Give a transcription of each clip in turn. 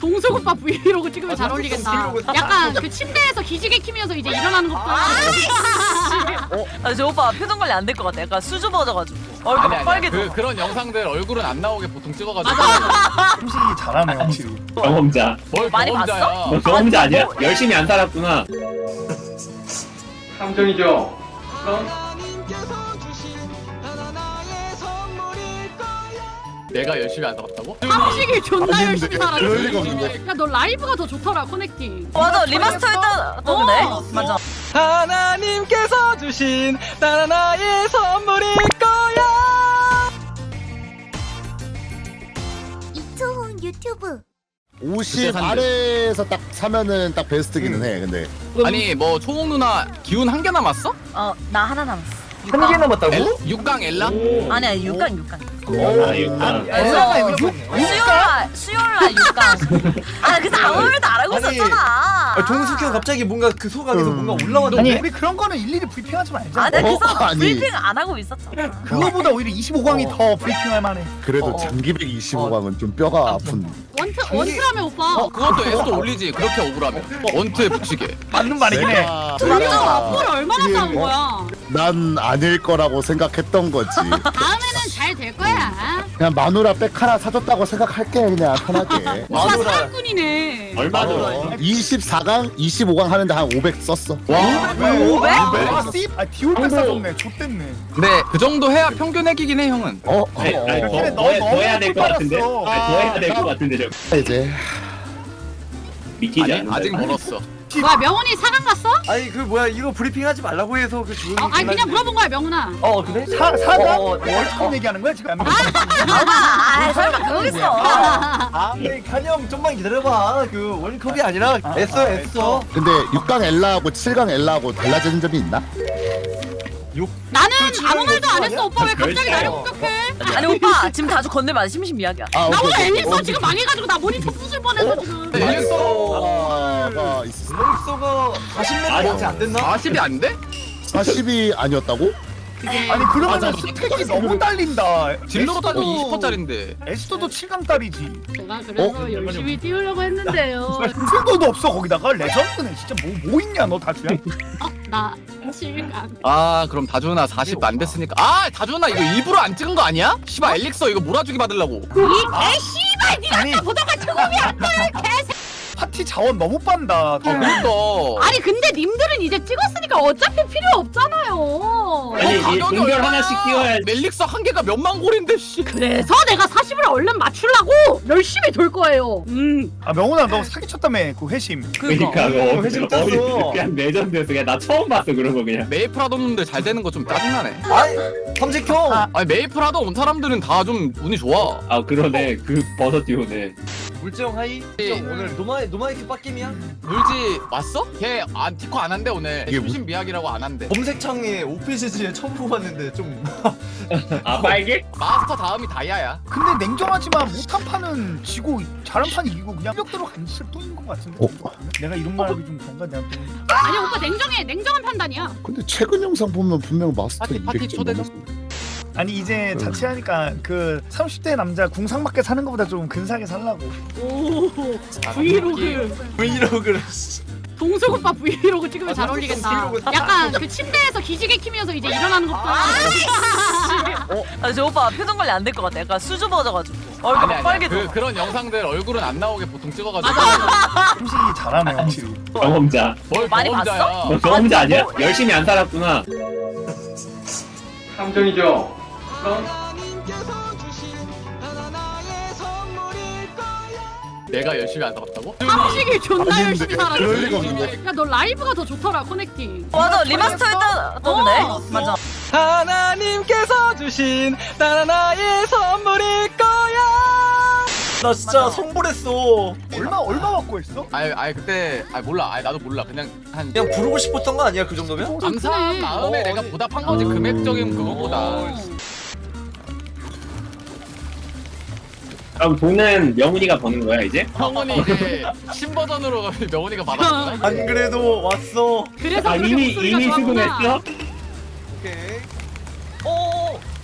동석 오빠 브이로그 찍으면 잘 어울리겠다. 약간 그 침대에서 기지개 키면서 이제 일어나는 것도. 아, 저 오빠 표정 관리 안 될 것 같아. 약간 수줍어져가지고 얼굴 막 빨개져. 그, 그런 영상들 얼굴은 안 나오게 보통 찍어가지고 솔직히 잘하네 확실히 경험자. 뭘 많이 너 경험자 아니야? 뭐- 열심히 안 살았구나. 함정이죠. 내가 열심히 안 살았다고? 삼식이 존나 열심히 살았지. 그럴 리가 없는데. 야, 너 라이브가 더 좋더라, 커넥팅. 맞아 리마스터 했다. 어. 맞아. 하나님께서 주신 나나나의 선물일 거야. 이초훈 유튜브 50 아래에서 딱 사면은 딱 베스트기는 해. 근데 아니 뭐 초홍 누나 기운 한 개 남았어? 어나 하나 남았어. 한 개 남았다고? 엘, 6강 엘라? 아니야 육강 육강. 아, 육강. 엘라가 이거 육 수요일날 수요일날 육강. 아 그래서 아무 말도 안 하고 아니, 있었잖아. 동숙이 형 갑자기 뭔가 그 소감에서 음. 뭔가 올라왔는데 아니 우리 그런 거는 일일이 브리핑하지 말자 아 내가 어? 그래서 아니. 브리핑 안 하고 있었잖아. 그거보다 오히려 25강이 더 브리핑할 만해 그래도 어. 장기백 25강은 좀 뼈가 아픈. 원트, 원트라며, 오빠. 어 그것도 에스도 올리지 그렇게 억울하면 원투에 붙이게 맞는 말이긴 해 내가 앞으로 얼마나 싸운 뭐- 거야? 난 아닐 거라고 생각했던 거지. 다음에는 잘 될 거야. 그냥 마누라 백 하나 사줬다고 생각할게 그냥 편하게. 오빠 마누라. 사랑꾼이네. 얼마 더? 어, 24강, 25강 하는데 한 500 썼어. 와 오백? 아 씨? 아 디올백 사줬네 좆됐네 근데 그 정도 해야 평균 핵이긴 해 형은 어, 어, 아니, 아니, 어, 더, 근데 더, 너 해- 더 해야 될것 너무 같은데? 아니, 더 해야 될 것 같은데, 저. 이제 믿기지 아니 않는다. 아직 멀었어 뭐야, 명훈이 사강 갔어? 아니 그 뭐야 이거 브리핑하지 말라고 해서 그 조용히 어, 아니, 그냥 물어본 거야, 명훈아. 어 그래? 사, 사강? 어, 어, 월드컵 얘기하는 거야 지금? 아 설마 그러겠어. 아 근데 칸형 좀만 기다려봐 그 월드컵이 아니라 애써 아, 애써 근데 6강 엘라하고 7강 엘라하고 달라지는 점이 있나? 나는 그 아무 말도 안? 했어. 오빠 왜 갑자기. 나를 공격해? 아니 오빠 지금 다주 건네면 심심이야기야. 아, 나 오늘 오케이, 오케이. 엘리서 지금 망해가지고 나 모니터 부술 뻔해서 지금. 엘리서 아, 있었어. 월드컵가 40m밖에 안 됐나? 40이 안 돼? 40이 아니었다고? 그게 아니 그러면은 스펙이 너무 딸린다 진로로 따지면 에스도- 20%짜린데 에스도도 7강 딸이지 제가 그래서 어? 열심히 뛰으려고 했는데요. 풀도도 없어 거기다가 레전드네 진짜 뭐, 뭐 있냐 너 다주야? 어, 나 아 그럼 다준아 40 안 됐으니까 아 다준아 이거 일부러 안 찍은 거 아니야? 씨발 엘릭서 이거 몰아주기 받으려고 이 씨발 니가 아니 보다가 처음이야 또 개새. 파티 자원 너무 빤다 아 그러니까 아니 근데 님들은 이제 찍었으니까 어차피 필요 없잖아요. 아니, 이 가격이 동별 얼마야? 하나씩 띄워야지. 멜릭서 한 개가 몇만 골인데 씨 그래서 내가 40을 얼른 맞추려고 열심히 돌 거예요. 음. 아 명훈아 너 사기쳤다며 그 회심 그러니까, 그거 회식 떴어. 그냥 레전드였어. 그냥 나 처음 봤어, 그런 거 그냥. 메이플 하던 놈들 잘 되는 거 좀 짜증나네 아니 삼색형 아, 아니 메이플 하던 온 사람들은 다 좀 운이 좋아 아, 그러네. 그 버섯 띄우네. 물정 하이 형 오늘 노마 노마이크 빡김이야? 물지 왔어? 걔 안, 티코 안 한대 오늘 이게 수신 미학이라고 안 한대 검색창에 오피시즈에 처음 뽑았는데 좀 아, 빨개? 마스터 다음이 다이아야 근데 냉정하지만 못한 판은 지고 잘한 판 이기고 그냥력대로 간실 또인 것 같은데 어? 내가 이런 말하기 좀 그런가 내가 또 아니 오빠 냉정해 냉정한 판단이야. 근데 최근 영상 보면 분명 마스터 파티, 파티 200점 초대죠? 넘었어. 아니 이제 자취하니까 그 30대 남자 궁상맞게 사는 것보다 좀 근사하게 살라고 오 아, 브이로그 브이로그를 동석 오빠 브이로그 찍으면 아, 잘 동석 어울리겠다. 브이로그. 약간 그 침대에서 기지개 키면서 이제 일어나는 것도. 아, 저 오빠 표정 관리 안 될 것 같아. 약간 수줍어져가지고 얼굴 아니 막 아니 빨개져. 그, 그런 영상들 얼굴은 안 나오게 보통 찍어가지고 솔직히 잘하네 확실히 경험자. 뭘 많이 경험자야 너 경험자 아니야? 열심히 안 살았구나. 함정이죠. 내가 열심히 안 살았다고? 삼식이 존나 아니, 열심히. 그럴 리가 없는데. 야 너 라이브가 더 좋더라 커넥팅. 맞아 리마스터 했다 거네. 어. 맞아. 하나님께서 주신 나나나의 선물일 거야 나 진짜 맞아. 성불했어 얼마 얼마 받고 했어? 아니 아니 그때 아니 몰라 아니 나도 몰라 그냥 한 그냥 부르고 싶었던 거 아니야 그 정도면? 감사한 마음에 어, 내가 보답한 거지 금액적인 그거보다 그럼 돈은 명훈이가 버는 거야, 이제? 이제 신버전으로 명훈이가 받았어 안 그래도 왔어 그래서 아, 그렇게 이미, 목소리가 이미 좋았구나. 수긍했어? 오케이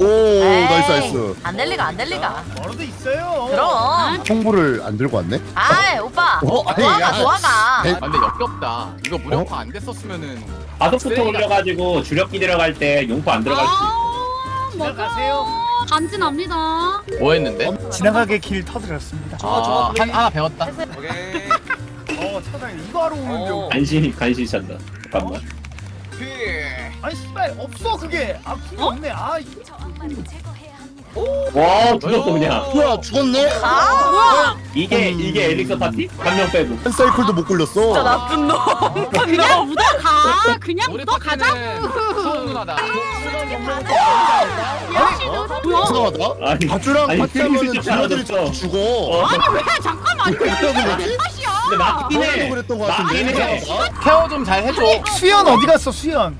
오오 나이스 나이스 안 될 리가 안 될 리가. 멀어도 있어요. 그럼. 총부를 안 들고 왔네 아이 오빠. 어, 아니, 도와가 야. 도와가. 아 근데 역겹다 이거 무력화 안 됐었으면은 바둑부터 올려가지고 주력기 들어갈 때 용포 안 들어갈 수 있어. 아, 지나가세요. 간지납니다. 뭐 했는데? 지나가게 길 터드렸습니다. 아, 한, 하나 배웠다 오케이. 어 차장 이거 하러 오는데. 어. 간신히 간신히 찬다. 잠깐만. 아니 씨발 없어 그게. 아 그게 없네. 아 이- 와 죽었어 그냥. 뭐야 죽었네 아 뭐야? 이게 음. 이게 엘릭서 파티? 한 명 빼고. 한 사이클도 못 굴렸어 진짜 나쁜 놈. 그냥 묻어가. 그냥 우리 묻어가자고. 파티는 소음 누나다 역시 너 뭐야? 이상하다 아니 바주랑 아니, 파티하면은 슬슬 딜러들이 알았어. 자꾸 죽어 어. 아니 왜 잠깐만 이거 그러지? 탓이야? 근데 맞긴 해. 그랬던 거 같은데 맞긴 해. 이상하다. 케어 좀 잘 해줘 수연 어디 갔어 수연?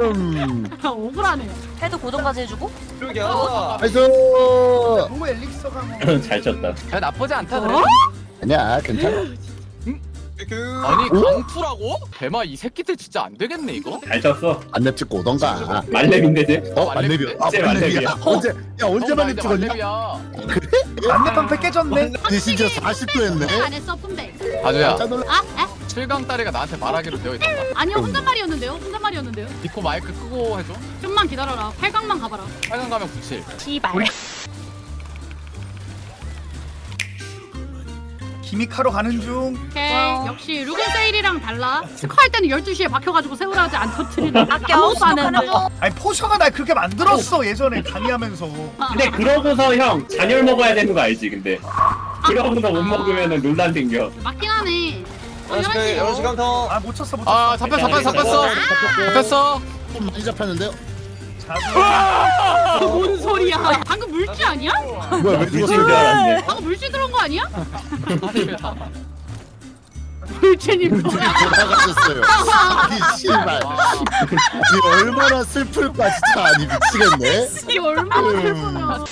음 억울하네. 해도 고정까지 해주고. 그러게요. 나이스 너무 엘릭서가 뭐. 잘 쳤다. 야, 나쁘지 않다 그래 어? 아니야 괜찮아 그 아니 오? 강투라고? 대마 이 새끼들 진짜 안 되겠네 이거 잘 쳤어. 안랩 찍고 오던가 말렙인데 쟤. 어 만렙이야 아 진짜 만렙이야 만렙이야. 언제 야 언제 만렙 찍었냐 야 안내방패 깨졌네. 아니 심지어 40도 했네 안 했어 깜짝 놀라 아? 에? 7강 딸이가 나한테 말하기로 되어 있다 아니요 혼잣말이었는데요. 혼잣말이었는데요. 니코 마이크 끄고 해줘 좀만 기다려라. 8강만 가봐라. 8강 가면 97 씨발. 기믹하러 가는 중. 오케이. 역시 루건 세일이랑 달라. 스커할 때는 12시에 박혀가지고 세우라지 안 터트리는 아껴 아무것도 안 했는데. 수족하려고. 아니 포셔가 날 그렇게 만들었어 예전에 강의하면서. 근데 그러고서 형 잔열 먹어야 되는 거 알지? 근데 그러고서 못 먹으면은 논란 생겨. 맞긴 하네. 어, 11시 11시. 11시 강터. 아못 쳤어 못 쳤어. 아 잡혔어 잡혔어 잡혔어 잡혔어 좀 많이 잡혔는데요. 뭔 소리야? 방금 물지 아니야? 뭐야 왜 물질 줄 알았네. 방금 물지 들어온 거 아니야? 뭐야? 돌아가셨어요 이 씨발 이 얼마나 슬플까 진짜 아니 미치겠네 이 얼마나 슬프면.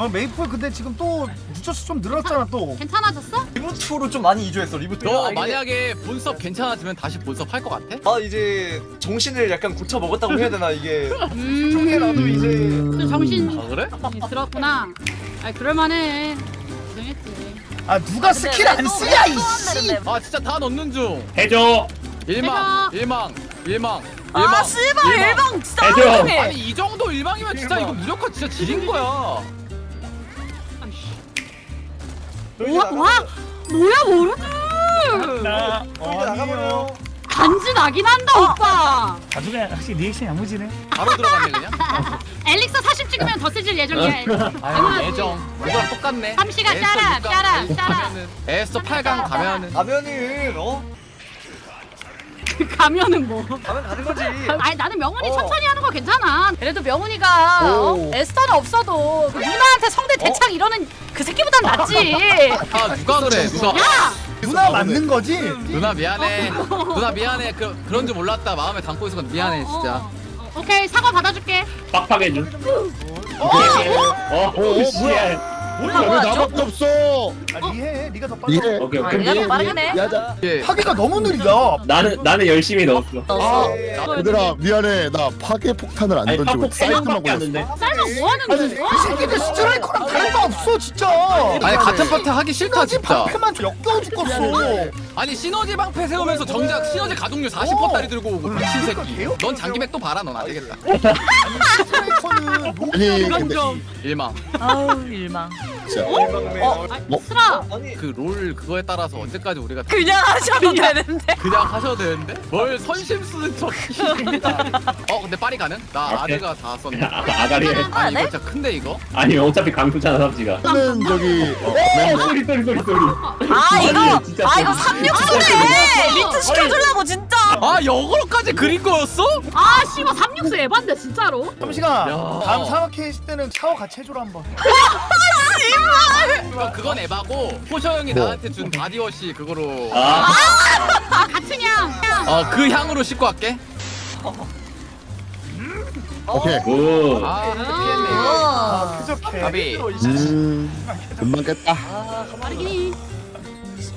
어 메이플 근데 지금 또 유저수 좀 늘었잖아 또. 괜찮아졌어? 리부트로 좀 많이 이주했어. 리부트. 너 근데- 만약에 본섭 괜찮아지면 다시 본섭 할 것 같아? 아 이제 정신을 약간 고쳐 먹었다고 해야 되나 이게. 음. 나도 이제. 또 정신 아 그래? 들었구나. 아 그럴만해. 고생했지. 아 누가 스킬 안 쓰냐 이씨. 아 진짜 다 넣는 중 해줘. 일망 일망 일망 아 일망 씨발 일방 해줘. 엉망해. 아니 이 정도 일망이면 진짜 이거 무력화 진짜 지린 거야 와, 와, 뭐야 모르는. 나 어, 나가버려. 간지 나긴 한다 오빠. 나중에 확실히 리액션 야무지네. 바로 들어갔네 그냥 엘릭서 40 찍으면 더 쓰질 예정이야. 아유 예정 이거랑 똑같네 삼시가 에스터 샤라, 육강 샤라, 가면은- 샤라. 가면은 에스터 8강 가면은 가면은 어? 가면은 뭐. 가면 가는 거지. 아니 나는 명훈이 어. 천천히 하는 거 괜찮아. 그래도 명훈이가 어? 오. 에스터는 없어도 그 누나한테 성대 대창 이러는 그 새끼보단 낫지. 아 누가 그래 누가 야, 누나 맞는 거지? 누나 미안해 누나 미안해 그, 그런 줄 몰랐다 마음에 담고 있었건 미안해 진짜 어, 어. 오케이 사과 받아줄게. 빡빡해 줘. 어, 어, 어, 씨알. 몰라 왜 나밖에 없어 아 리해. 네가 더 빨라. 이해 오케이 아, 오케이. 얘가 더 빠르긴 해. 야자 이게 하기가 너무 느리다. 나는 나는 열심히 넣었어. 어. 얘들아 미안해 나 파괴 폭탄을 안 아니 던지고 팝폭 세 사이트만 명밖에 안 걸렸어 된대. 쌀마 뭐 하는 거야? 이 새끼들 스트라이커랑 다른 거 없어 진짜. 아니 같은 파트 하기 싫다 진짜 방패만 역겨워 죽겠어. 아니 시너지 방패 세우면서 정작 시너지 가동률 40%짜리 들고 오고 미친 새끼 넌 장기백 또 봐라 넌 안 되겠다 스트라이커는 뭐 아니 이런 근데 점. 일망 아우 일망. 진짜 아, 뭐? 슬아. 아니 그 롤 그거에 따라서 언제까지 우리가 그냥 하셔도 되는데. 그냥 하셔도 되는데 뭘 선심 쓰는 척 어 근데 파리 가능? 나 오케이. 아드가 다 썼네 아, 아가리 해. 아니 네? 이거 진짜 큰데 이거? 아니 어차피 강투잖아 삼지가. 는 저기 어, 어 소리 소리 소리 소리. 아 이거 진짜 아 이거. 삼육수네. 리트 시켜주려고 진짜. 아 영어로까지 그린 거였어? 아 씨발 삼육수 에반데 진짜로. 잠시가 야. 다음 사막회 있을 때는 샤워 같이 해줘라 한번. 그거 그건 에바고 포셔 형이 뭐? 나한테 준 바디워시 그거로 아 아 같은 향. 어 그 향으로 씻고 갈게 오케이 굿. 아 피했네 아 어. 쾌적해. 가비 음 금방 깼다 빠르긴 해.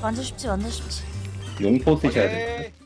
완전 쉽지 완전 쉽지. 용포 쓰셔야 돼. 오케이.